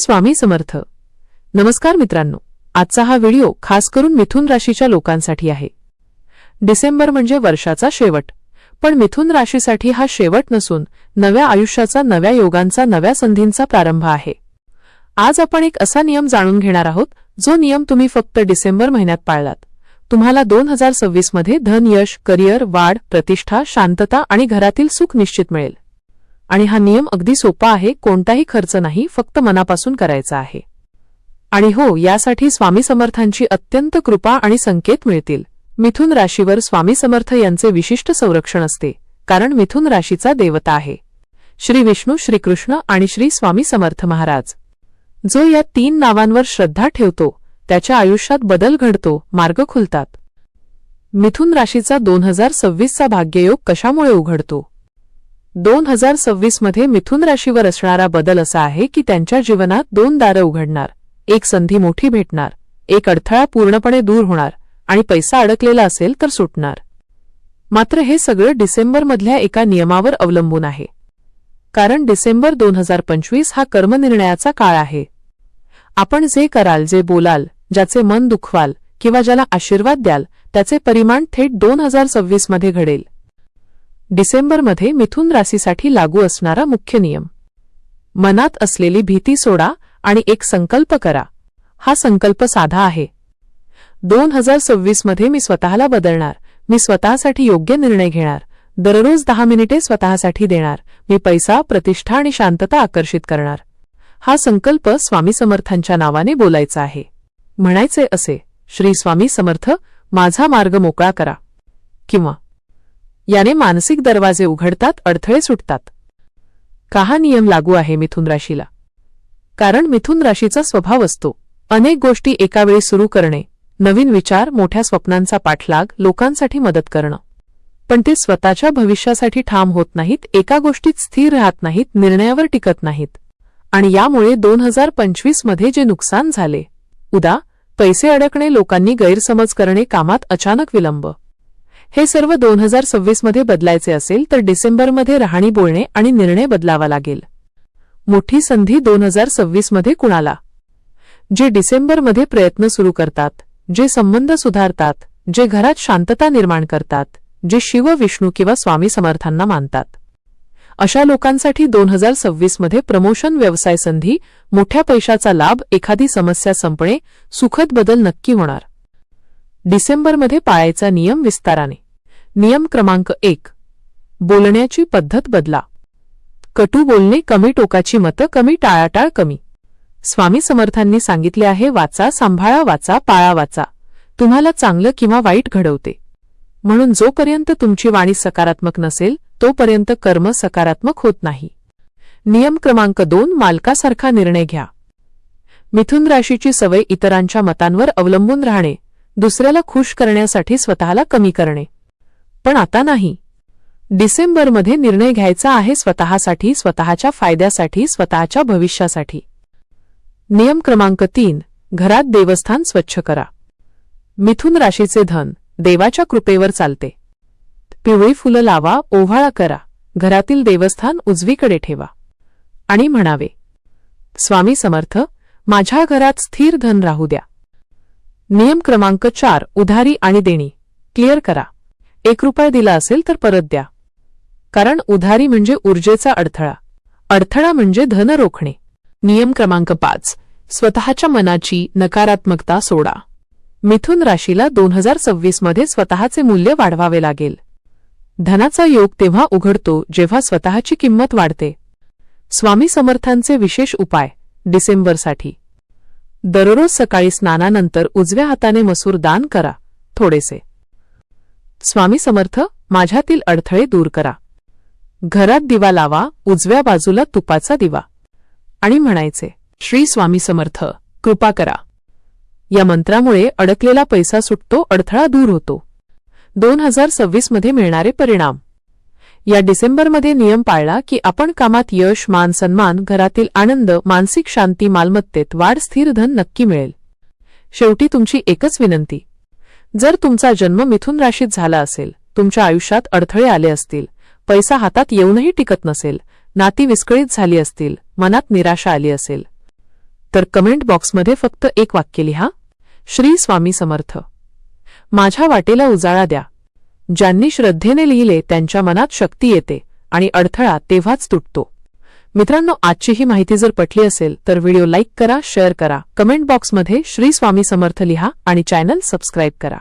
स्वामी समर्थ. नमस्कार मित्रांनो आजचा हा व्हिडिओ खास करून मिथुन राशीच्या लोकांसाठी आहे. डिसेंबर म्हणजे वर्षाचा शेवट. पण मिथुन राशीसाठी हा शेवट नसून नव्या आयुष्याचा नव्या योगांचा नव्या संधींचा प्रारंभ आहे. आज आपण एक असा नियम जाणून घेणार आहोत जो नियम तुम्ही फक्त डिसेंबर महिन्यात पाळलात. तुम्हाला दोन हजार सव्वीसमध्ये धन यश करिअर वाढ प्रतिष्ठा शांतता आणि घरातील सुख निश्चित मिळेल. आणि हा नियम अगदी सोपा आहे कोणताही खर्च नाही फक्त मनापासून करायचा आहे. आणि हो यासाठी स्वामी समर्थांची अत्यंत कृपा आणि संकेत मिळतील. मिथुन राशीवर स्वामी समर्थ यांचे विशिष्ट संरक्षण असते कारण मिथुन राशीचा देवता आहे. श्री विष्णू श्रीकृष्ण आणि श्री स्वामी समर्थ महाराज. जो या तीन नावांवर श्रद्धा ठेवतो त्याच्या आयुष्यात बदल घडतो मार्ग खुलतात. मिथुन राशीचा दोन हजार सव्वीसचा भाग्ययोग कशामुळे उघडतो? दोन हजार सव्वीसमध्ये मिथुन राशीवर असणारा बदल असा आहे की त्यांच्या जीवनात दोन दारं उघडणार एक संधी मोठी भेटणार एक अडथळा पूर्णपणे दूर होणार आणि पैसा अडकलेला असेल तर सुटणार. मात्र हे सगळं डिसेंबरमधल्या एका नियमावर अवलंबून आहे. कारण डिसेंबर दोन हजार पंचवीस हा कर्मनिर्णयाचा काळ आहे. आपण जे कराल जे बोलाल ज्याचे मन दुखवाल किंवा ज्याला आशीर्वाद द्याल त्याचे परिमाण थेट दोन हजार सव्वीसमध्ये घडेल. डिसेंबरमध्ये मिथुन राशीसाठी लागू असणारा मुख्य नियम. मनात असलेली भीती सोडा आणि एक संकल्प करा. हा संकल्प साधा आहे. दोन हजार सव्वीसमध्ये मी स्वतःला बदलणार. मी स्वतःसाठी योग्य निर्णय घेणार. दररोज दहा मिनिटे स्वतःसाठी देणार. मी पैसा प्रतिष्ठा आणि शांतता आकर्षित करणार. हा संकल्प स्वामी समर्थांच्या नावाने बोलायचा आहे. म्हणायचे असे श्री स्वामी समर्थ माझा मार्ग मोकळा करा. किंवा याने मानसिक दरवाजे उघडतात अडथळे सुटतात. का हा नियम लागू आहे मिथुन राशीला? कारण मिथुन राशीचा स्वभाव असतो. अनेक गोष्टी एकावेळी सुरू करणे नवीन विचार मोठ्या स्वप्नांचा पाठलाग लोकांसाठी मदत करणं. पण ते स्वतःच्या भविष्यासाठी ठाम होत नाहीत एका गोष्टीत स्थिर राहत नाहीत निर्णयावर टिकत नाहीत. आणि यामुळे दोन हजार पंचवीसमध्ये जे नुकसान झाले उदा पैसे अडकणे लोकांनी गैरसमज करणे कामात अचानक विलंब. हे सर्व दोन हजार सव्वीसमध्ये बदलायचे असेल तर डिसेंबरमध्ये राहणी बोलणे आणि निर्णय बदलावा लागेल. मोठी संधी दोन हजार सव्वीसमध्ये कुणाला? जे डिसेंबरमध्ये प्रयत्न सुरू करतात जे संबंध सुधारतात जे घरात शांतता निर्माण करतात जे शिव विष्णू किंवा स्वामी समर्थांना मानतात. अशा लोकांसाठी दोन हजार सव्वीसमध्ये प्रमोशन व्यवसाय संधी मोठ्या पैशाचा लाभ एखादी समस्या संपणे सुखद बदल नक्की होणार. डिसेंबरमध्ये पाळायचा नियम विस्ताराने. नियम क्रमांक एक. बोलण्याची पद्धत बदला. कटू बोलणे कमी टोकाची मतं कमी टाळाटाळ कमी. स्वामी समर्थांनी सांगितले आहे वाचा सांभाळा वाचा पाळा वाचा. तुम्हाला चांगलं किंवा वाईट घडवते. म्हणून जोपर्यंत तुमची वाणी सकारात्मक नसेल तोपर्यंत कर्म सकारात्मक होत नाही. नियम क्रमांक दोन मालकासारखा निर्णय घ्या. मिथुन राशीची सवय इतरांच्या मतांवर अवलंबून राहणे. दुसऱ्याला खुश करण्यासाठी स्वतःला कमी करणे. पण आता नाही. डिसेंबरमध्ये निर्णय घ्यायचा आहे स्वतःसाठी स्वतःच्या फायद्यासाठी स्वतःच्या भविष्यासाठी. नियम क्रमांक तीन घरात देवस्थान स्वच्छ करा. मिथुन राशीचे धन देवाच्या कृपेवर चालते. पिवळी फुलं लावा ओव्हाळा करा. घरातील देवस्थान उजवीकडे ठेवा. आणि म्हणावे स्वामी समर्थ माझ्या घरात स्थिर धन राहू द्या. नियम क्रमांक चार उधारी आणि देणी. क्लिअर करा. एक रुपये दिला असेल तर परत द्या. कारण उधारी म्हणजे ऊर्जेचा अडथळा. अडथळा म्हणजे धन रोखणे. नियम क्रमांक पाच स्वतःच्या मनाची नकारात्मकता सोडा. मिथुन राशीला दोन हजार सव्वीसमध्ये स्वतःचे मूल्य वाढवावे लागेल. धनाचा योग तेव्हा उघडतो जेव्हा स्वतःची किंमत वाढते. स्वामी समर्थांचे विशेष उपाय डिसेंबरसाठी. दररोज सकाळी स्नानानंतर उजव्या हाताने मसूर दान करा थोडेसे. स्वामी समर्थ माझ्यातील अडथळे दूर करा. घरात दिवा लावा उजव्या बाजूला तुपाचा दिवा. आणि म्हणायचे श्री स्वामी समर्थ कृपा करा. या मंत्रामुळे अडकलेला पैसा सुटतो अडथळा दूर होतो. दोन हजार सव्वीसमध्ये मिळणारे परिणाम. या डिसेंबरमध्ये नियम पाळला की आपण कामात यश मान सन्मान घरातील आनंद मानसिक शांती मालमत्तेत वाढ स्थिर धन नक्की मिळेल. शेवटी तुमची एकच विनंती. जर तुमचा जन्म मिथुन राशीत झाला असेल तुमच्या आयुष्यात अडथळे आले असतील पैसा हातात येऊनही टिकत नसेल नाती विस्कळीत झाली असतील मनात निराशा आली असेल तर कमेंट बॉक्समध्ये फक्त एक वाक्य लिहा. श्री स्वामी समर्थ. माझ्या वाटेला उजाळा द्या. ज्यांनी श्रद्धेने लिहिले त्यांच्या मनात शक्ती येते आणि अडथळा तेव्हाच तुटतो. मित्रांनो आजची ही माहिती जर पटली असेल तर व्हिडिओ लाईक करा शेअर करा. कमेंट बॉक्समध्ये श्री स्वामी समर्थ लिहा आणि चॅनल सबस्क्राईब करा.